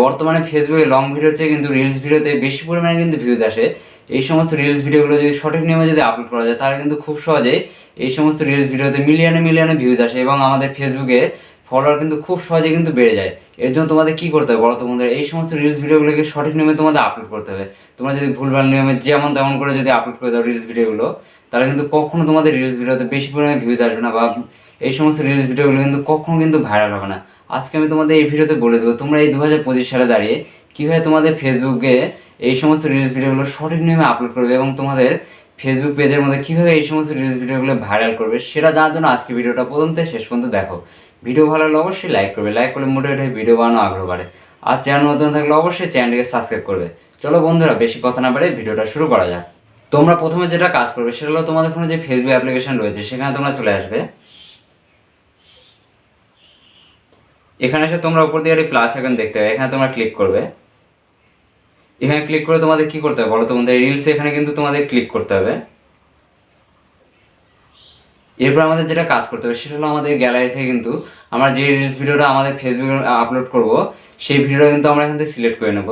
বর্তমানে ফেসবুকে লং ভিডিওর চেয়ে কিন্তু রিলস ভিডিওতে বেশি পরিমাণে কিন্তু ভিউজ আসে। এই সমস্ত রিলস ভিডিওগুলো যদি সঠিক নিয়মে যদি আপলোড করা যায়, তাহলে কিন্তু খুব সহজেই এই সমস্ত রিলস ভিডিওতে মিলিয়নে মিলিয়নে ভিউজ আসে এবং আমাদের ফেসবুকে ফলোয়ার কিন্তু খুব সহজে কিন্তু বেড়ে যায়। এর জন্য তোমাদের কি করতে হবে বলো তোমাদের এই সমস্ত রিলস ভিডিওগুলোকে সঠিক নিয়মে তোমাদের আপলোড করতে হবে। তোমরা যদি ভুলভাল নিয়মে যেমন তেমন করে যদি আপলোড করে দাও রিলস ভিডিওগুলো তাহলে কিন্তু কখনো তোমাদের রিলস ভিডিওতে বেশি পরিমাণে ভিউজ আসবে না বা এই সমস্ত রিলস ভিডিওগুলো কিন্তু কখনো কিন্তু ভাইরাল হবে না। আজকে আমি তোমাদের এই ভিডিওতে বলে দেবো, তোমরা এই দু হাজার পঁচিশ সালে দাঁড়িয়ে কীভাবে তোমাদের ফেসবুকে এই সমস্ত রিলস ভিডিওগুলো সঠিক নিয়মে আপলোড করবে এবং তোমাদের ফেসবুক পেজের মধ্যে কীভাবে এই সমস্ত রিলস ভিডিওগুলো ভাইরাল করবে সেটা জানার জন্য আজকে ভিডিওটা প্রথম থেকে শেষ পর্যন্ত দেখো। ভিডিও ভালো লাগলে অবশ্যই লাইক করবে লাইক করলে মোটিভেট হয়ে ভিডিও বানানো আগ্রহ বাড়ে। আর চ্যানেল নতুন থাকলে অবশ্যই চ্যানেলটিকে সাবস্ক্রাইব করবে। চলো বন্ধুরা, বেশি কথা না বাড়ে ভিডিওটা শুরু করা যাক। তোমরা প্রথমে যেটা কাজ করবে সেটা হলো তোমাদের ফোনে যে ফেসবুক অ্যাপ্লিকেশন রয়েছে, সেখানে তোমরা চলে আসবে। এখানে এসে তোমরা উপর দিয়ে একটি প্লাস এখন দেখতে হবে এখানে তোমরা ক্লিক করবে। এখানে ক্লিক করে তোমাদের কি করতে হবে বলো তোমাদের রিলস এখানে কিন্তু তোমাদের ক্লিক করতে হবে। এরপর আমাদের যেটা কাজ করতে হবে, সেটা হলো আমাদের গ্যালারি থেকে কিন্তু আমরা যে রিলস ভিডিওটা আমাদের ফেসবুকে আপলোড করব, সেই ভিডিওটা কিন্তু আমরা এখান থেকে সিলেক্ট করে নেব।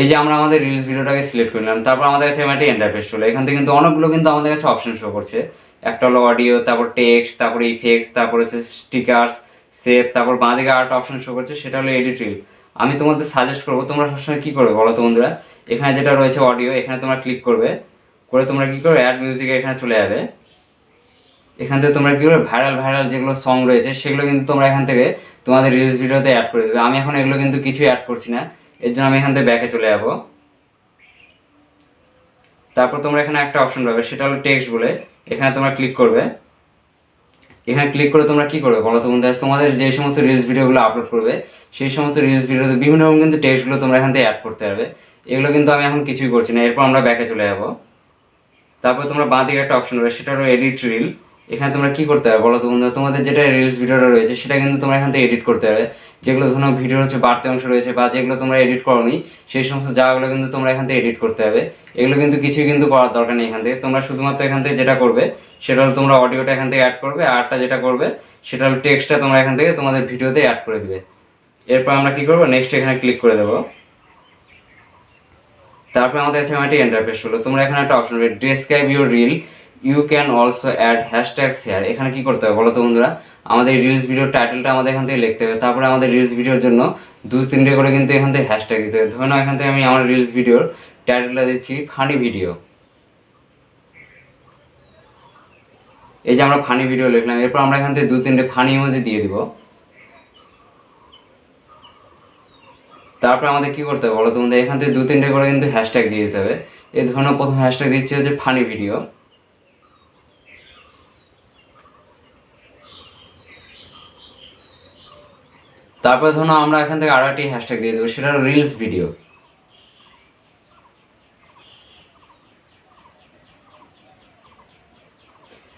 এই যে আমরা আমাদের রিলস ভিডিওটাকে সিলেক্ট করে নিলাম, তারপর আমাদের কাছে একটা ইন্টারফেস চলো, এখান থেকে কিন্তু অনেকগুলো কিন্তু আমাদের কাছে অপশন শো করছে। একটা হলো অডিও তারপর টেক্সট তারপর ইফেক্টস তারপর হচ্ছে স্টিকার্স সেভ তারপর বাঁ দিকে আরেকটা অপশন শো করছে, সেটা হলো এডিট রিল আমি তোমাদের সাজেস্ট করব, তোমরা সবসময় কী করবে বলো তো বন্ধুরা? এখানে যেটা রয়েছে অডিও এখানে তোমরা ক্লিক করবে, করে তোমরা কী করবে? অ্যাড মিউজিকে এখানে চলে যাবে। এখান থেকে তোমরা কী করবে? ভাইরাল ভাইরাল যেগুলো সং রয়েছে, সেগুলো কিন্তু তোমরা এখান থেকে তোমাদের রিলস ভিডিওতে অ্যাড করে দেবে। আমি এখন এগুলো কিন্তু কিছুই অ্যাড করছি না, এর জন্য আমি এখান থেকে ব্যাকে চলে যাব। তারপর তোমরা এখানে একটা অপশন পাবে, সেটা হলো টেক্সট বলে। এখানে তোমরা ক্লিক করবে। এখানে ক্লিক করে তোমরা কি করবে বলো তো বন্ধুরা তোমাদের যে সমস্ত রিলস ভিডিওগুলো আপলোড করবে, সেই সমস্ত রিলস ভিডিওতে বিভিন্ন রকম কিন্তু টেক্সটগুলো তোমরা এখান থেকে অ্যাড করতে পারবে। এগুলো কিন্তু আমি এখন কিছুই করছি না, এরপর আমরা ব্যাকে চলে যাব। তারপর তোমরা বাঁ দিকে একটা অপশন রয়েছে সেটা হলো এডিট রিল এখানে তোমরা কি করতে হবে বলো তো বন্ধুরা তোমাদের যেটা রিলস ভিডিওটা রয়েছে, সেটা কিন্তু তোমরা এখান থেকে এডিট করতে হবে যেগুলো ধরো ভিডিও হচ্ছে বাড়তি অংশ রয়েছে বা যেগুলো তোমরা এডিট করোনি, সেই সমস্ত জায়গাগুলো কিন্তু তোমরা এখান থেকে এডিট করতে হবে। এগুলো কিন্তু কিছুই কিন্তু করার দরকার নেই এখান থেকে। তোমরা শুধুমাত্র এখান থেকে যেটা করবে, সেটা হলো তোমরা অডিওটা এখান থেকে অ্যাড করবে, আরটা যেটা করবে, সেটা হলো টেক্সটটা তোমরা এখান থেকে তোমাদের ভিডিওতে অ্যাড করে দেবে। এরপর আমরা কি করব? নেক্সট এখানে ক্লিক করে দেবো। তারপর আমাদের কাছে একটি ইন্টারফেস হলো। তোমরা এখানে একটা অপশন পাবে describe your reel you can also add hashtag share এখানে কি করতে হবে বলো তো বন্ধুরা? আমাদের রিলস ভিডিওর টাইটেলটা আমাদের এখান থেকে লিখতে হবে। তারপরে আমাদের রিলস ভিডিওর জন্য দু তিনটে করে কিন্তু এখান থেকে হ্যাশট্যাগ দিতে হবে। ধরে নাও এখান থেকে আমি আমার রিলস ভিডিওর টাইটেলটা দিচ্ছি ফানি ভিডিও এই যে আমরা ফানি ভিডিও লিখলাম। এরপর আমরা এখান থেকে দু তিনটে ফানি ইমোজি দিয়ে দিব। তারপরে আমাদের কি করতে হবে বলো তোমাদের এখান থেকে দু তিনটে করে কিন্তু হ্যাশট্যাগ দিয়ে দিতে হবে। এই ধরনের প্রথম হ্যাশট্যাগ দিচ্ছি হচ্ছে ফানি ভিডিও তারপর ধরো আমরা এখান থেকে আরও একটি হ্যাশট্যাগ দিয়ে দেবো, সেটা রিলস ভিডিও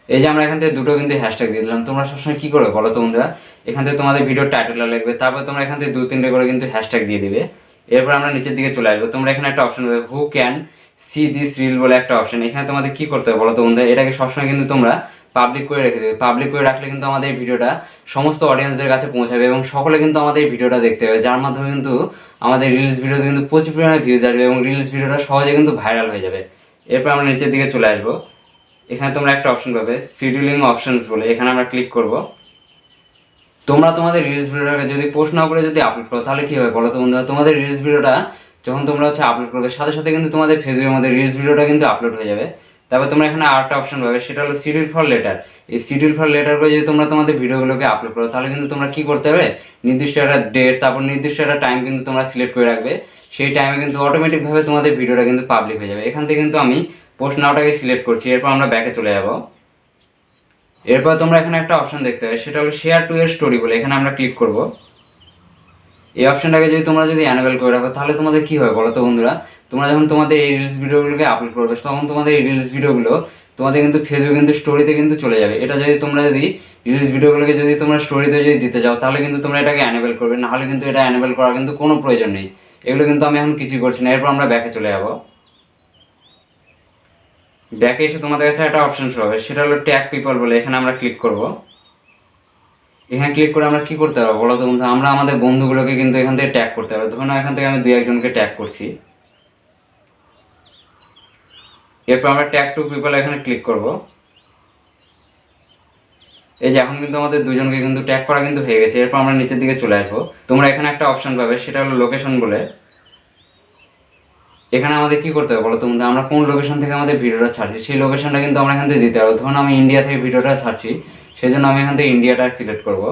এই যে আমরা এখান থেকে দুটো কিন্তু হ্যাশট্যাগ দিয়ে দিলাম, তোমরা সবসময় কি করবে বলো তো বন্ধুরা? এখান থেকে তোমাদের ভিডিও টাইটেলটা লিখবে, তারপর তোমরা এখান থেকে দু তিনটে করে কিন্তু হ্যাশট্যাগ দিয়ে দিবে। এরপর আমরা নিচের দিকে চলে আসব, তোমরা এখানে একটা অপশন দেবে who can see this reel বলে একটা অপশন এখানে তোমাদের কি করতে হবে বলো তো বন্ধুরা? এটাকে সবসময় কিন্তু তোমরা পাবলিক করে রেখে দেবে। পাবলিক করে রাখলে কিন্তু আমাদের এই ভিডিওটা সমস্ত অডিয়েন্সদের কাছে পৌঁছাবে এবং সকলে কিন্তু আমাদের এই ভিডিওটা দেখতে হবে যার মাধ্যমে কিন্তু আমাদের রিলস ভিডিওতে কিন্তু প্রচুর পরিমাণে ভিউজ আসবে এবং রিলস ভিডিওটা সহজে কিন্তু ভাইরাল হয়ে যাবে। এরপর আমরা নিচের দিকে চলে আসব। এখানে তোমরা একটা অপশন পাবে শিডিউলিং অপশনস বলে। এখানে আমরা ক্লিক করব। তোমরা তোমাদের রিলস ভিডিওটাকে যদি পোস্ট না করে যদি আপলোড করো, তাহলে কী হবে বলো তো বন্ধুরা? তোমাদের রিলস ভিডিওটা যখন তোমরা হচ্ছে আপলোড করবে, সাথে সাথে কিন্তু তোমাদের ফেসবুকের মধ্যে রিলস ভিডিওটা কিন্তু আপলোড হয়ে যাবে। তারপর তোমরা এখানে আরেকটা অপশন পাবে, সেটা হলো শিডিউল ফর লেটার এই শিডিউল ফর লেটার করে যদি তোমরা তোমাদের ভিডিওগুলোকে আপলোড করো, তাহলে কিন্তু তোমরা কি করতে হবে? নির্দিষ্ট একটা ডেট তারপর নির্দিষ্ট একটা টাইম কিন্তু তোমরা সিলেক্ট করে রাখবে। সেই টাইমে কিন্তু অটোমেটিকভাবে তোমাদের ভিডিওটা কিন্তু পাবলিক হয়ে যাবে। এখান থেকে কিন্তু আমি পোস্ট নাওটাকে সিলেক্ট করছি, এরপর আমরা ব্যাকে চলে যাব। এরপর তোমরা এখানে একটা অপশন দেখতে পাবে, সেটা হলো শেয়ার টু এর স্টোরি বলে, এখানে আমরা ক্লিক করব। এই অপশনটাকে যদি তোমরা যদি অ্যানেবল করে রাখো, তাহলে তোমাদের কী হবে বলো তো বন্ধুরা? তোমরা যখন তোমাদের এই রিলস ভিডিওগুলোকে আপলোড করবে তখন তোমাদের এই রিলস ভিডিওগুলো তোমাদের কিন্তু ফেসবুক কিন্তু স্টোরিতে কিন্তু চলে যাবে। এটা যদি তোমরা যদি রিলস ভিডিওগুলোকে যদি তোমরা স্টোরিতে যদি দিতে চাও তাহলে কিন্তু তোমরা এটাকে অ্যানেবল করবে। নাহলে কিন্তু এটা অ্যানেবল করার কিন্তু কোনো প্রয়োজন নেই। এগুলো কিন্তু আমি এখন কিছুই করছি না। এরপর আমরা ব্যাকে চলে যাব। ব্যাকে এসে তোমাদের কাছে একটা অপশন শো হবে। সেটা হলো ট্যাগ পিপল বলে। এখানে আমরা ক্লিক করব। এখানে ক্লিক করে আমরা কি করতে পারব বলো তো বন্ধু? আমরা আমাদের বন্ধুগুলোকে কিন্তু এখান থেকে ট্যাগ করতে পারব ধরুন এখান থেকে আমি দুই একজনকে ট্যাগ করছি। এরপর আমরা ট্যাগ টু পিপল এখানে ক্লিক করব। এই যে এখন কিন্তু আমাদের দুজনকে কিন্তু ট্যাগ করা কিন্তু হয়ে গেছে। এরপর আমরা নিচের দিকে চলে আসব। তোমরা এখানে একটা অপশান পাবে, সেটা হলো লোকেশন বলে। এখানে আমাদের কি করতে হবে বলো তো বন্ধু? আমরা কোন লোকেশন থেকে আমাদের ভিডিওটা ছাড়ছি? সেই লোকেশনটা কিন্তু আমরা এখান থেকে দিতে হবে ধরুন আমি ইন্ডিয়া থেকে ভিডিওটা ছাড়ছি সেই জন্য আমি এখান থেকে ইন্ডিয়াটা সিলেক্ট করব।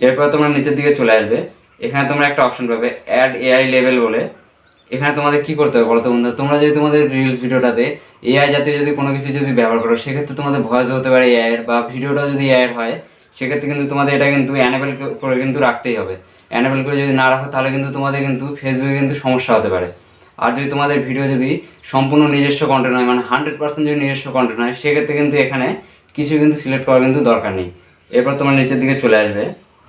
এরপর তোমরা নিচের দিকে চলে আসবে। এখানে তোমরা একটা অপশন পাবে অ্যাড এআই লেভেল বলে। এখানে তোমাদের কি করতে হবে বলো তো বন্ধু তোমরা যদি তোমাদের রিলস ভিডিওটাতে এআই জাতীয় যদি কোনো কিছু যদি ব্যবহার করো, সেক্ষেত্রে তোমাদের ভয়েস হতে পারে এআইয়ের বা ভিডিওটা যদি এআই এর হয়, সেক্ষেত্রে কিন্তু তোমাদের এটা কিন্তু অ্যানেবল করে কিন্তু রাখতেই হবে। অ্যানেবেল করে যদি না রাখো, তাহলে কিন্তু তোমাদের কিন্তু ফেসবুকে কিন্তু সমস্যা হতে পারে। আর যদি তোমাদের ভিডিও যদি সম্পূর্ণ নিজস্ব কন্টেন্ট হয় মানে হান্ড্রেড পার্সেন্ট যদি নিজস্ব কন্টেন্ট হয়, সেক্ষেত্রে কিন্তু এখানে কিছু কিন্তু সিলেক্ট করার কিন্তু দরকার নেই। এরপর তোমার নিচের দিকে চলে আসবে।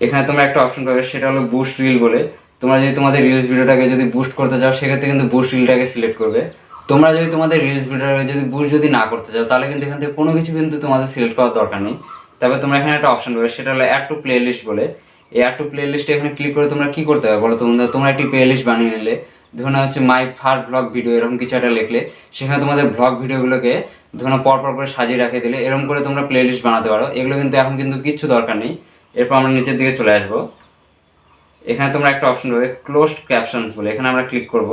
এখানে তোমরা একটা অপশন পাবে, সেটা হলো বুস্ট রিল বলে। তোমরা যদি তোমাদের রিলস ভিডিওটাকে যদি বুস্ট করতে চাও, সেক্ষেত্রে কিন্তু বুস্ট রিলটাকে সিলেক্ট করবে। তোমরা যদি তোমাদের রিলস ভিডিওটাকে যদি বুস্ট যদি না করতে চাও, তাহলে কিন্তু এখান থেকে কোনো কিছু কিন্তু তোমাদের সিলেক্ট করার দরকার নেই। তবে তোমরা এখানে একটা অপশন পাবে, সেটা হলো অ্যাড টু প্লে লিস্ট বলে। এই অ্যাড টু প্লে লিস্টে এখানে ক্লিক করে তোমরা কী করতে হবে বলো তোমরা তোমরা একটি প্লে লিস্ট বানিয়ে নিলে। ধরুন হচ্ছে মাই ফার্স্ট ব্লগ ভিডিও এরকম কিছু একটা লিখলে, সেখানে তোমাদের ব্লগ ভিডিওগুলোকে ধরুন পর পর করে সাজিয়ে রাখে দিলে, এরকম করে তোমরা প্লে লিস্ট বানাতে পারো। এগুলো কিন্তু এখন কিন্তু কিচ্ছু দরকার নেই। এরপর আমরা নিচের দিকে চলে আসব। এখানে তোমরা একটা অপশন পাবে ক্লোজড ক্যাপশনস বলে। এখানে আমরা ক্লিক করব।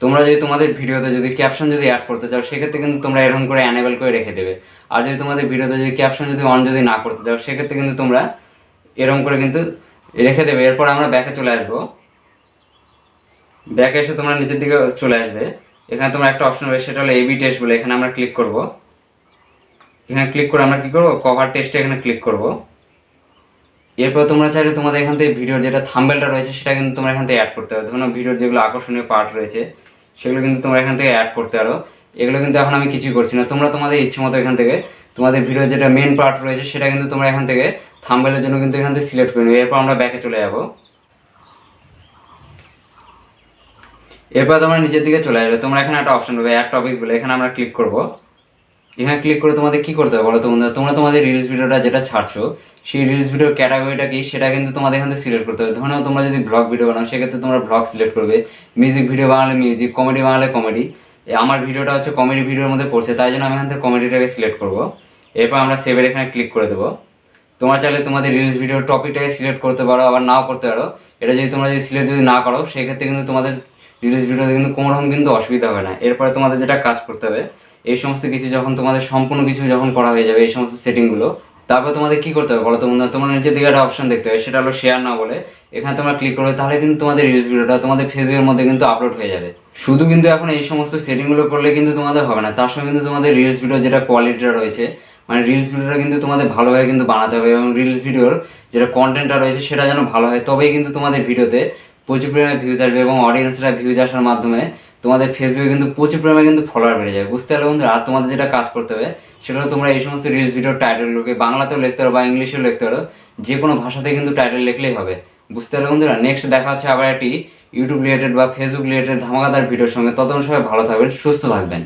তোমরা যদি তোমাদের ভিডিওতে যদি ক্যাপশন যদি অ্যাড করতে চাও, সেক্ষেত্রে কিন্তু তোমরা এরকম করে অ্যানেবল করে রেখে দেবে। আর যদি তোমাদের ভিডিওতে যদি ক্যাপশন যদি অন যদি না করতে চাও, সেক্ষেত্রে কিন্তু তোমরা এরকম করে কিন্তু রেখে দেবে। এরপর আমরা ব্যাকে চলে আসব। ব্যাকে এসে তোমরা নিচের দিকে চলে আসবে। এখানে তোমরা একটা অপশন হবে সেটা হলো এবি টেস্ট বলে। এখানে আমরা ক্লিক করব। এখানে ক্লিক করে আমরা কী করব? কভার টেস্টে এখানে ক্লিক করব। এরপর তোমরা চাইলে তোমাদের এখান থেকে ভিডিওর যেটা থাম্বেলটা রয়েছে, সেটা কিন্তু তোমরা এখান থেকে অ্যাড করতে পারো। ধরুন ভিডিওর যেগুলো আকর্ষণীয় পার্ট রয়েছে, সেগুলো কিন্তু তোমরা এখান থেকে অ্যাড করতে পারো। এগুলো কিন্তু এখন আমি কিছুই করছি না। তোমরা তোমাদের ইচ্ছে মতো এখান থেকে তোমাদের ভিডিওর যেটা মেন পার্ট রয়েছে, সেটা কিন্তু তোমরা এখান থেকে থাম্বেলের জন্য কিন্তু এখান থেকে সিলেক্ট করে নেবে এরপর আমরা ব্যাকে চলে যাব। এরপর তোমরা নিচের দিকে চলে যাবে তোমরা এখানে একটা অপশন পাবে অ্যাড টপিক্স বলে। এখানে আমরা ক্লিক করব। এখানে ক্লিক করে তোমাদের কি করতে হবে বলো তো বন্ধুরা? তোমরা তোমাদের রিলস ভিডিওটা যেটা ছাড়ছো, সেই রিলস ভিডিওর ক্যাটাগরিটা কি? সেটা কিন্তু তোমাদের এখান থেকে সিলেক্ট করতে হবে। ধরে নাও তোমরা যদি ব্লগ ভিডিও বানাও, সেক্ষেত্রে তোমরা ব্লগ সিলেক্ট করবে। মিউজিক ভিডিও বানালে মিউজিক কমেডি বানালে কমেডি আমার ভিডিওটা হচ্ছে কমেডি ভিডিওর মধ্যে পড়ছে, তাই জন্য আমি এখান থেকে কমেডিটাকে সিলেক্ট করব। এরপর আমরা সেভের এখানে ক্লিক করে দেবো। তোমরা চাইলে তোমাদের রিলস ভিডিওর টপিকটাকে সিলেক্ট করতে পারো, আবার নাও করতে পারো। এটা যদি তোমরা যদি সিলেক্ট যদি না করো, সেক্ষেত্রে কিন্তু তোমাদের রিলস ভিডিওতে কিন্তু কোনো রকম কিন্তু অসুবিধা হবে না। এরপরে তোমাদের যেটা কাজ করতে হবে এই সমস্ত কিছু যখন তোমাদের সম্পূর্ণ কিছু যখন করা হয়ে যাবে, এই সমস্ত সেটিংগুলো তারপর তোমাদের কী করতে হবে বলো তোমার তোমরা নিচের দিকে একটা অপশন দেখতে হবে সেটা হলো শেয়ার না বলে। এখানে তোমরা ক্লিক করবে, তাহলে কিন্তু তোমাদের রিলস ভিডিওটা তোমাদের ফেসবুকের মধ্যে কিন্তু আপলোড হয়ে যাবে। শুধু কিন্তু এখন এই সমস্ত সেটিংগুলো করলে কিন্তু তোমাদের হবে না, তার সঙ্গে কিন্তু তোমাদের রিলস ভিডিও যেটা কোয়ালিটিটা রয়েছে মানে রিলস ভিডিওটা কিন্তু তোমাদের ভালোভাবে কিন্তু বানাতে হবে এবং রিলস ভিডিওর যেটা কন্টেন্টটা রয়েছে সেটা যেন ভালো হয়, তবেই কিন্তু তোমাদের ভিডিওতে প্রচুর পরিমাণে ভিউজ আসবে এবং অডিয়েন্সরা ভিউজ আসার মাধ্যমে তোমাদের ফেসবুকে কিন্তু প্রচুর পরিমাণে কিন্তু ফলোয়ার বেড়ে যাবে বুঝতে পারলে বন্ধুরা? আর তোমাদের যেটা কাজ করতে হবে, সেটা হলো তোমরা এই সমস্ত রিলস ভিডিওর টাইটেলগুলোকে বাংলাতেও লিখতে পারো বা ইংলিশেও লিখতে পারো। যে কোনো ভাষাতে কিন্তু টাইটেল লিখলেই হবে। বুঝতে পারলে বন্ধুরা? নেক্সট দেখা হচ্ছে আবার একটি ইউটিউব রিলেটেড বা ফেসবুক রিলেটেড ধামাকাদার ভিডিওর সঙ্গে। ততক্ষণ সবাই ভালো থাকবেন, সুস্থ থাকবেন।